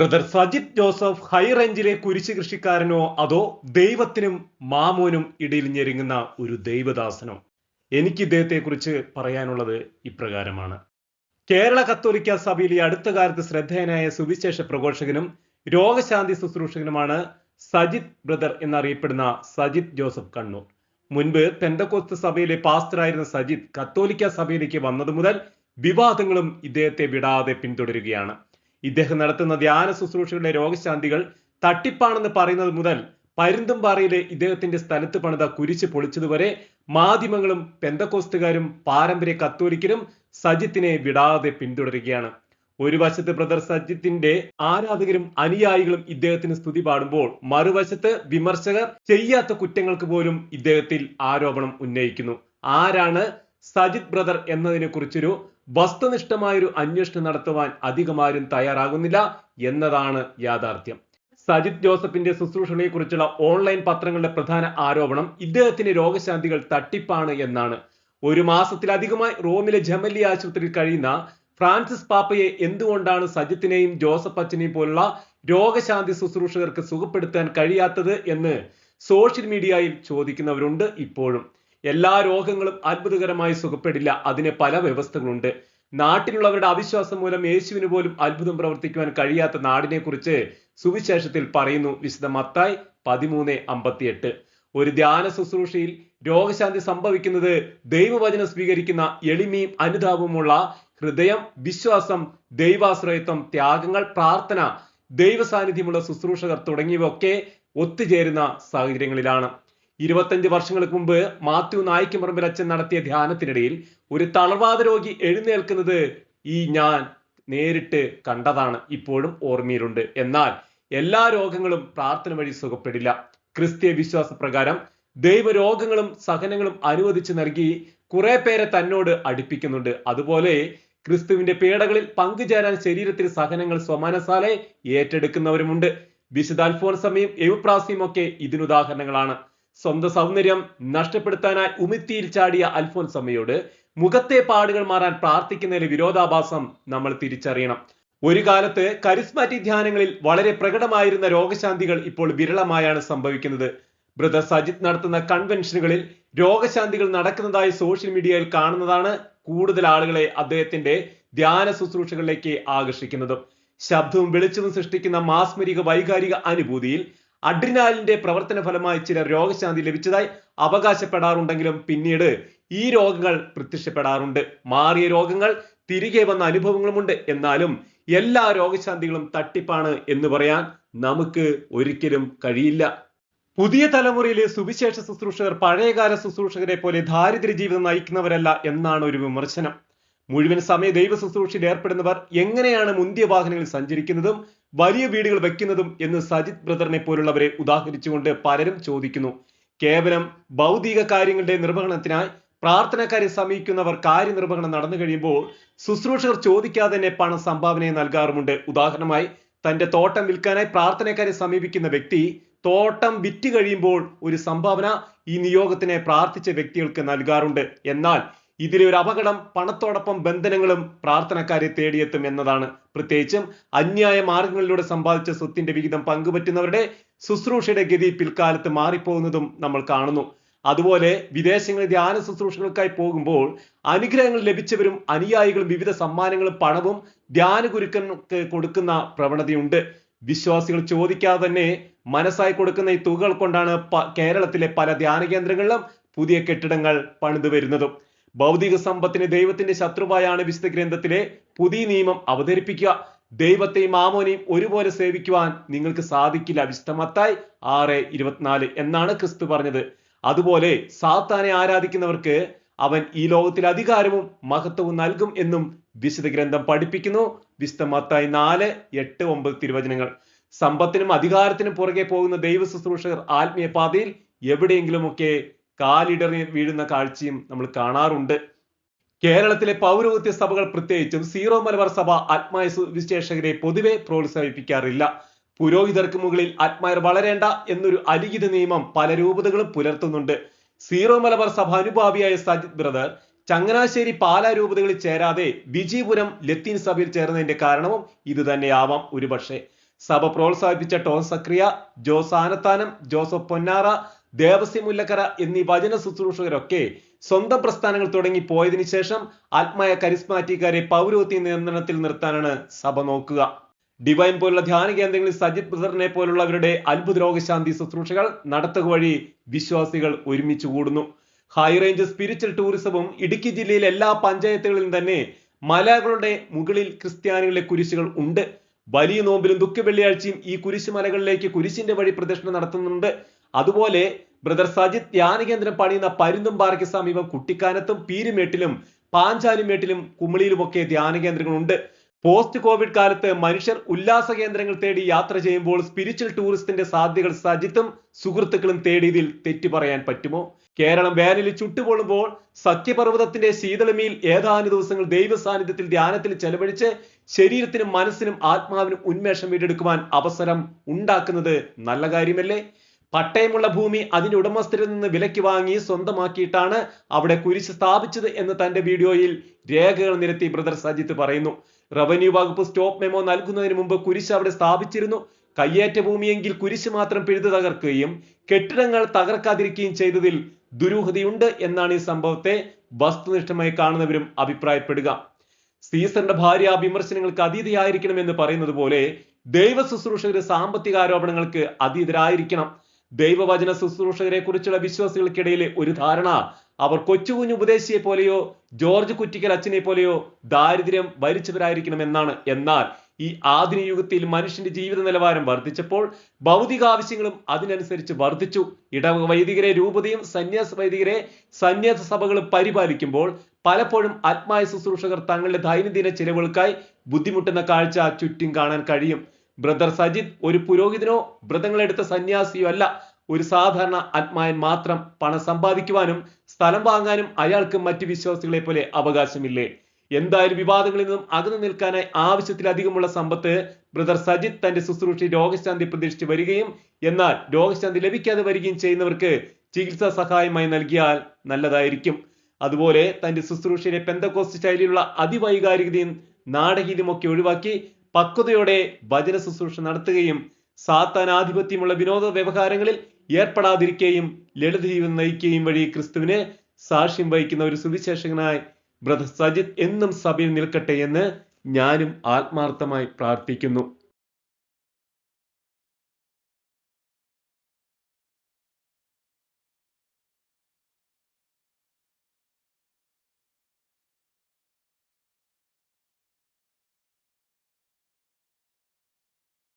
Brother Sajith Joseph high റേഞ്ചിലെ കുരിശ് കൃഷിക്കാരനോ അതോ ദൈവത്തിനും മാമോനും ഇടയിൽ ഞെരുങ്ങുന്ന ഒരു ദൈവദാസനോ? എനിക്ക് ഇദ്ദേഹത്തെ കുറിച്ച് പറയാനുള്ളത് ഇപ്രകാരമാണ്. കേരള കത്തോലിക്ക സഭയിലെ അടുത്ത കാലത്ത് ശ്രദ്ധേയനായ സുവിശേഷ പ്രഘോഷകനും രോഗശാന്തി ശുശ്രൂഷകനുമാണ് സജിത് ബ്രദർ എന്നറിയപ്പെടുന്ന സജിത് ജോസഫ് കണ്ണൂർ. മുൻപ് പെന്തക്കോസ്ത് സഭയിലെ പാസ്റ്ററായിരുന്ന സജിത് കത്തോലിക്ക സഭയിലേക്ക് വന്നതു മുതൽ വിവാദങ്ങളും ഇദ്ദേഹത്തെ വിടാതെ പിന്തുടരുകയാണ്. ഇദ്ദേഹം നടത്തുന്ന ധ്യാന ശുശ്രൂഷകളുടെ രോഗശാന്തികൾ തട്ടിപ്പാണെന്ന് പറയുന്നത് മുതൽ പരുന്തുംപാറയിലെ ഇദ്ദേഹത്തിന്റെ സ്ഥലത്ത് പണിത കുരിശ് പൊളിച്ചതുവരെ മാധ്യമങ്ങളും പെന്തക്കോസ്തുകാരും പാരമ്പര്യ കത്തോലിക്കരും സജിത്തിനെ വിടാതെ പിന്തുടരുകയാണ്. ഒരു വശത്ത് ബ്രദർ സജിത്തിന്റെ ആരാധകരും അനുയായികളും ഇദ്ദേഹത്തിന് സ്തുതി പാടുമ്പോൾ മറുവശത്ത് വിമർശകർ ചെയ്യാത്ത കുറ്റങ്ങൾക്ക് പോലും ഇദ്ദേഹത്തിൽ ആരോപണം ഉന്നയിക്കുന്നു. ആരാണ് സജിത് ബ്രദർ എന്നതിനെ കുറിച്ചൊരു വസ്തുനിഷ്ഠമായൊരു അന്വേഷണം നടത്തുവാൻ അധികമാരും തയ്യാറാകുന്നില്ല എന്നതാണ് യാഥാർത്ഥ്യം. സജിത് ജോസഫിന്റെ ശുശ്രൂഷണയെ കുറിച്ചുള്ള ഓൺലൈൻ പത്രങ്ങളുടെ പ്രധാന ആരോപണം ഇദ്ദേഹത്തിന്റെ രോഗശാന്തികൾ തട്ടിപ്പാണ് എന്നാണ്. ഒരു മാസത്തിലധികമായി റോമിലെ ജമല്ലി ആശുപത്രിയിൽ കഴിയുന്ന ഫ്രാൻസിസ് പാപ്പയെ എന്തുകൊണ്ടാണ് സജിത്തിനെയും ജോസഫ് അച്ഛനെയും പോലുള്ള രോഗശാന്തി ശുശ്രൂഷകർക്ക് സുഖപ്പെടുത്താൻ കഴിയാത്തത് എന്ന് സോഷ്യൽ മീഡിയയിൽ ചോദിക്കുന്നവരുണ്ട് ഇപ്പോഴും. എല്ലാ രോഗങ്ങളും അത്ഭുതകരമായി സുഖപ്പെടില്ല. അതിന് പല വ്യവസ്ഥകളുണ്ട്. നാട്ടിലുള്ളവരുടെ അവിശ്വാസം മൂലം യേശുവിന് പോലും അത്ഭുതം പ്രവർത്തിക്കുവാൻ കഴിയാത്ത നാടിനെ കുറിച്ച് സുവിശേഷത്തിൽ പറയുന്നു വിശുദ്ധ മത്തായി പതിമൂന്ന് അമ്പത്തിയെട്ട്. ഒരു ധ്യാന ശുശ്രൂഷയിൽ രോഗശാന്തി സംഭവിക്കുന്നത് ദൈവവചനം സ്വീകരിക്കുന്ന എളിമയും അനുതാപവുമുള്ള ഹൃദയം വിശ്വാസം ദൈവാശ്രയത്വം ത്യാഗങ്ങൾ പ്രാർത്ഥന ദൈവസാന്നിധ്യമുള്ള ശുശ്രൂഷകർ തുടങ്ങിയവയൊക്കെ ഒത്തുചേരുന്ന സാഹചര്യങ്ങളിലാണ്. ഇരുപത്തഞ്ച് വർഷങ്ങൾക്ക് മുമ്പ് മാത്യു നായിക്കുമറമ്പിൽ അച്ഛൻ നടത്തിയ ധ്യാനത്തിനിടയിൽ ഒരു തളർവാദ രോഗി എഴുന്നേൽക്കുന്നത് ഈ ഞാൻ നേരിട്ട് കണ്ടതാണ്. ഇപ്പോഴും ഓർമ്മയിലുണ്ട്. എന്നാൽ എല്ലാ രോഗങ്ങളും പ്രാർത്ഥന വഴി സുഖപ്പെടില്ല. ക്രിസ്തീയ വിശ്വാസ പ്രകാരം ദൈവരോഗങ്ങളും സഹനങ്ങളും അനുവദിച്ചു നൽകി കുറെ പേരെ തന്നോട് അടുപ്പിക്കുന്നുണ്ട്. അതുപോലെ ക്രിസ്തുവിന്റെ പീഡകളിൽ പങ്കുചേരാൻ ശരീരത്തിൽ സഹനങ്ങൾ സ്വമാനസാലെ ഏറ്റെടുക്കുന്നവരുമുണ്ട്. വിശുദ്ധ സമയം എവുപ്രാസിയും ഒക്കെ ഇതിനുദാഹരണങ്ങളാണ്. സ്വന്തം സൗന്ദര്യം നഷ്ടപ്പെടുത്താനായി ഉമിത്തിയിൽ ചാടിയ അൽഫോൻസ് അൽഫോൻസമ്മയോട് മുഖത്തെ പാടുകൾ മാറാൻ പ്രാർത്ഥിക്കുന്നതിലെ വിരോധാഭാസം നമ്മൾ തിരിച്ചറിയണം. ഒരു കാലത്ത് കരിസ്മാറ്റിക് ധ്യാനങ്ങളിൽ വളരെ പ്രകടമായിരുന്ന രോഗശാന്തികൾ ഇപ്പോൾ വിരളമായാണ് സംഭവിക്കുന്നത്. ബ്രദർ സജിത് നടത്തുന്ന കൺവെൻഷനുകളിൽ രോഗശാന്തികൾ നടക്കുന്നതായി സോഷ്യൽ മീഡിയയിൽ കാണുന്നതാണ് കൂടുതൽ ആളുകളെ അദ്ദേഹത്തിന്റെ ധ്യാന ശുശ്രൂഷകളിലേക്ക് ആകർഷിക്കുന്നതും. ശബ്ദവും വെളിച്ചവും സൃഷ്ടിക്കുന്ന മാസ്മരിക വൈകാരിക അനുഭൂതിയിൽ അഡ്രിനാലിന്റെ പ്രവർത്തന ഫലമായി ചില രോഗശാന്തി ലഭിച്ചതായി അവകാശപ്പെടാറുണ്ടെങ്കിലും പിന്നീട് ഈ രോഗങ്ങൾ പ്രത്യക്ഷപ്പെടാറുണ്ട്. മാറിയ രോഗങ്ങൾ തിരികെ വന്ന അനുഭവങ്ങളുമുണ്ട്. എന്നാലും എല്ലാ രോഗശാന്തികളും തട്ടിപ്പാണ് എന്ന് പറയാൻ നമുക്ക് ഒരിക്കലും കഴിയില്ല. പുതിയ തലമുറയിലെ സുവിശേഷ ശുശ്രൂഷകർ പഴയകാല ശുശ്രൂഷകരെ പോലെ ദാരിദ്ര്യ ജീവിതം നയിക്കുന്നവരല്ല എന്നാണ് ഒരു വിമർശനം. മുഴുവൻ സമയ ദൈവ ശുശ്രൂഷയിൽ ഏർപ്പെടുന്നവർ എങ്ങനെയാണ് മുന്തിയ വാഹനങ്ങളിൽ സഞ്ചരിക്കുന്നതും വലിയ വീടുകൾ വെക്കുന്നതും എന്ന് സജിത് ബ്രദറിനെ പോലുള്ളവരെ ഉദാഹരിച്ചുകൊണ്ട് പലരും ചോദിക്കുന്നു. കേവലം ഭൗതിക കാര്യങ്ങളുടെ നിർവഹണത്തിനായി പ്രാർത്ഥനക്കാരെ സമീപിക്കുന്നവർ കാര്യനിർവഹണം നടന്നു കഴിയുമ്പോൾ ശുശ്രൂഷകർ ചോദിക്കാതെ തന്നെ പണം സംഭാവനയെ നൽകാറുമുണ്ട്. ഉദാഹരണമായി തന്റെ തോട്ടം വിൽക്കാനായി പ്രാർത്ഥനക്കാരെ സമീപിക്കുന്ന വ്യക്തി തോട്ടം വിറ്റ് കഴിയുമ്പോൾ ഒരു സംഭാവന ഈ നിയോഗത്തിനെ പ്രാർത്ഥിച്ച വ്യക്തികൾക്ക് നൽകാറുണ്ട്. എന്നാൽ ഇതിലെ ഒരു അപകടം പണത്തോടൊപ്പം ബന്ധനങ്ങളും പ്രാർത്ഥനക്കാരെ തേടിയെത്തും എന്നതാണ്. പ്രത്യേകിച്ചും അന്യായ മാർഗങ്ങളിലൂടെ സമ്പാദിച്ച സ്വത്തിന്റെ വിഹിതം പങ്കുപറ്റുന്നവരുടെ ശുശ്രൂഷയുടെ ഗതി പിൽക്കാലത്ത് മാറിപ്പോകുന്നതും നമ്മൾ കാണുന്നു. അതുപോലെ വിദേശങ്ങളിൽ ധ്യാന ശുശ്രൂഷകൾക്കായി പോകുമ്പോൾ അനുഗ്രഹങ്ങൾ ലഭിച്ചവരും അനുയായികളും വിവിധ സമ്മാനങ്ങളും പണവും ധ്യാന ഗുരുക്കൾക്ക് കൊടുക്കുന്ന പ്രവണതയുണ്ട്. വിശ്വാസികൾ ചോദിക്കാതെ തന്നെ മനസ്സായി കൊടുക്കുന്ന ഈ തുകകൾ കൊണ്ടാണ് കേരളത്തിലെ പല ധ്യാന കേന്ദ്രങ്ങളിലും പുതിയ കെട്ടിടങ്ങൾ പണിതു വരുന്നതും ഭൗതിക സമ്പത്തിന് ദൈവത്തിന്റെ ശത്രുവായാണ് വിശുദ്ധ ഗ്രന്ഥത്തിലെ പുതിയ നിയമം അവതരിപ്പിക്കുക. ദൈവത്തെയും മാമോനെയും ഒരുപോലെ സേവിക്കുവാൻ നിങ്ങൾക്ക് സാധിക്കില്ല. വിശുദ്ധമത്തായി ആറ് ഇരുപത്തിനാല് എന്നാണ് ക്രിസ്തു പറഞ്ഞത്. അതുപോലെ സാത്താനെ ആരാധിക്കുന്നവർക്ക് അവൻ ഈ ലോകത്തിൽ അധികാരവും മഹത്വവും നൽകും എന്നും വിശുദ്ധ ഗ്രന്ഥം പഠിപ്പിക്കുന്നു. വിശുദ്ധ മത്തായി നാല് എട്ട് ഒമ്പത് തിരുവചനങ്ങൾ. സമ്പത്തിനും അധികാരത്തിനും പുറകെ പോകുന്ന ദൈവ ശുശ്രൂഷകർ ആത്മീയ പാതയിൽ എവിടെയെങ്കിലുമൊക്കെ കാലിടറി വീഴുന്ന കാഴ്ചയും നമ്മൾ കാണാറുണ്ട്. കേരളത്തിലെ പൗരോഹിത്യ സഭകൾ പ്രത്യേകിച്ചും സീറോ മലബാർ സഭ ആത്മായ സുവിശേഷകരെ പൊതുവെ പ്രോത്സാഹിപ്പിക്കാറില്ല. പുരോഹിതർക്ക് മുകളിൽ ആത്മായർ വളരേണ്ട എന്നൊരു അലിഖിത നിയമം പല രൂപതകളും പുലർത്തുന്നുണ്ട്. സീറോ മലബാർ സഭ അനുഭാവിയായ സജിത് ബ്രദർ ചങ്ങനാശ്ശേരി പാലാ രൂപതകളിൽ ചേരാതെ വിജയപുരം ലത്തീൻ സഭയിൽ ചേർന്നതിന്റെ കാരണവും ഇത് തന്നെയാവാം ഒരുപക്ഷെ. സഭ പ്രോത്സാഹിപ്പിച്ച ടോം സക്രിയ ജോസ് ആനത്താനം ജോസഫ് പൊന്നാറ ദേവസ്യ മുല്ലക്കര എന്നീ വചന ശുശ്രൂഷകരൊക്കെ സ്വന്തം പ്രസ്ഥാനങ്ങൾ തുടങ്ങി പോയതിനു ശേഷം ആത്മായ കരിസ്മാറ്റിക്കാരെ പൗരോത്യ നിയന്ത്രണത്തിൽ നിർത്താനാണ് സഭ നോക്കുക. ഡിവൈൻ പോലുള്ള ധ്യാന കേന്ദ്രങ്ങളിൽ സജിത് ബ്രദറിനെ പോലുള്ളവരുടെ അത്ഭുത രോഗശാന്തി ശുശ്രൂഷകൾ നടത്തുക വഴി വിശ്വാസികൾ ഒരുമിച്ച് കൂടുന്നു. ഹൈ റേഞ്ച് സ്പിരിച്വൽ ടൂറിസവും ഇടുക്കി ജില്ലയിലെ എല്ലാ പഞ്ചായത്തുകളിലും തന്നെ മലകളുടെ മുകളിൽ ക്രിസ്ത്യാനികളുടെ കുരിശുകൾ ഉണ്ട്. വലിയ നോമ്പിലും ദുഃഖ വെള്ളിയാഴ്ചയും ഈ കുരിശുമലകളിലേക്ക് കുരിശിന്റെ വഴി പ്രദക്ഷിണം നടത്തുന്നുണ്ട്. അതുപോലെ ബ്രദർ സജിത് ധ്യാന കേന്ദ്രം പണിയുന്ന പരുന്തുംപാറയ്ക്ക് സമീപം കുട്ടിക്കാനത്തും പീരുമേട്ടിലും പാഞ്ചാലിമേട്ടിലും കുമിളിയിലുമൊക്കെ ധ്യാന കേന്ദ്രങ്ങളുണ്ട് പോസ്റ്റ് കോവിഡ് കാലത്ത് മനുഷ്യർ ഉല്ലാസ കേന്ദ്രങ്ങൾ തേടി യാത്ര ചെയ്യുമ്പോൾ സ്പിരിച്വൽ ടൂറിസ്റ്റിന്റെ സാധ്യതകൾ സജിത്തും സുഹൃത്തുക്കളും തേടിയതിൽ തെറ്റു പറയാൻ പറ്റുമോ? കേരളം വേനലിൽ ചുട്ടുപൊള്ളുമ്പോൾ സത്യപർവതത്തിന്റെ ശീതളമിയിൽ ഏതാനും ദിവസങ്ങൾ ദൈവ സാന്നിധ്യത്തിൽ ധ്യാനത്തിൽ ചെലവഴിച്ച് ശരീരത്തിനും മനസ്സിനും ആത്മാവിനും ഉന്മേഷം വീണ്ടെടുക്കുവാൻ അവസരം ഉണ്ടാക്കുന്നത് നല്ല കാര്യമല്ലേ? പട്ടയമുള്ള ഭൂമി അതിന്റെ ഉടമസ്ഥരിൽ നിന്ന് വിലയ്ക്ക് വാങ്ങി സ്വന്തമാക്കിയിട്ടാണ് അവിടെ കുരിശ് സ്ഥാപിച്ചത് എന്ന് തന്റെ വീഡിയോയിൽ രേഖകൾ നിരത്തി ബ്രദർ സജിത്ത് പറയുന്നു. റവന്യൂ വകുപ്പ് സ്റ്റോപ്പ് മെമോ നൽകുന്നതിന് മുമ്പ് കുരിശ് അവിടെ സ്ഥാപിച്ചിരുന്നു. കയ്യേറ്റ ഭൂമിയെങ്കിൽ കുരിശ് മാത്രം പിഴുതു തകർക്കുകയും കെട്ടിടങ്ങൾ തകർക്കാതിരിക്കുകയും ചെയ്തതിൽ ദുരൂഹതയുണ്ട് എന്നാണ് ഈ സംഭവത്തെ വസ്തുനിഷ്ഠമായി കാണുന്നവരും അഭിപ്രായപ്പെടുക. സീസറിന്റെ ഭാര്യ വിമർശനങ്ങൾക്ക് അതീതയായിരിക്കണമെന്ന് പറയുന്നത് പോലെ ദൈവ ശുശ്രൂഷകര് സാമ്പത്തിക ആരോപണങ്ങൾക്ക് അതീതരായിരിക്കണം. ദൈവവചന ശുശ്രൂഷകരെ കുറിച്ചുള്ള വിശ്വാസികൾക്കിടയിലെ ഒരു ധാരണ. അവർ കൊച്ചുകുഞ്ഞു ഉപദേശിയെ പോലെയോ ജോർജ് കുറ്റിക്കൽ അച്ഛനെ പോലെയോ ദാരിദ്ര്യം ഭരിച്ചവരായിരിക്കണം എന്നാണ് എന്നാൽ ഈ ആധുനിക യുഗത്തിൽ മനുഷ്യന്റെ ജീവിത നിലവാരം വർദ്ധിച്ചപ്പോൾ ഭൗതിക ആവശ്യങ്ങളും അതിനനുസരിച്ച് വർദ്ധിച്ചു. ഇടവ വൈദികരെ രൂപതയും സന്യാസ വൈദികരെ സന്യാസ സഭകളും പരിപാലിക്കുമ്പോൾ പലപ്പോഴും ആത്മായ ശുശ്രൂഷകർ തങ്ങളുടെ ദൈനംദിന ചിലവുകൾക്കായി ബുദ്ധിമുട്ടുന്ന കാഴ്ച ചുറ്റും കാണാൻ കഴിയും. ബ്രദർ സജിത് ഒരു പുരോഹിതനോ വ്രതങ്ങളെടുത്ത സന്യാസിയോ അല്ല. ഒരു സാധാരണ ആത്മായൻ മാത്രം പണം സമ്പാദിക്കുവാനും സ്ഥലം വാങ്ങാനും അയാൾക്ക് മറ്റു വിശ്വാസികളെ പോലെ അവകാശമില്ലേ? എന്തായാലും വിവാദങ്ങളിൽ നിന്നും അകന്നു നിൽക്കാനായി ആവശ്യത്തിലധികമുള്ള സമ്പത്ത് ബ്രദർ സജിത് തന്റെ ശുശ്രൂഷ രോഗശാന്തി പ്രതീക്ഷിച്ച് വരികയും എന്നാൽ രോഗശാന്തി ലഭിക്കാതെ വരികയും ചെയ്യുന്നവർക്ക് ചികിത്സാ സഹായമായി നൽകിയാൽ നല്ലതായിരിക്കും. അതുപോലെ തന്റെ ശുശ്രൂഷയിലെ പെന്തക്കോസ്റ്റ് ശൈലിയിലുള്ള അതിവൈകാരികതയും നാടകീയതയും ഒഴിവാക്കി പക്വതയോടെ ഭജന ശുശ്രൂഷ നടത്തുകയും സാത്താനാധിപത്യമുള്ള വിനോദ വ്യവഹാരങ്ങളിൽ ഏർപ്പെടാതിരിക്കുകയും ലളിത ജീവിതം നയിക്കുകയും വഴി ക്രിസ്തുവിന് സാക്ഷ്യം വഹിക്കുന്ന ഒരു സുവിശേഷകനായി ബ്രദർ സജിത് എന്നും സഭയിൽ നിൽക്കട്ടെ എന്ന് ഞാനും ആത്മാർത്ഥമായി പ്രാർത്ഥിക്കുന്നു.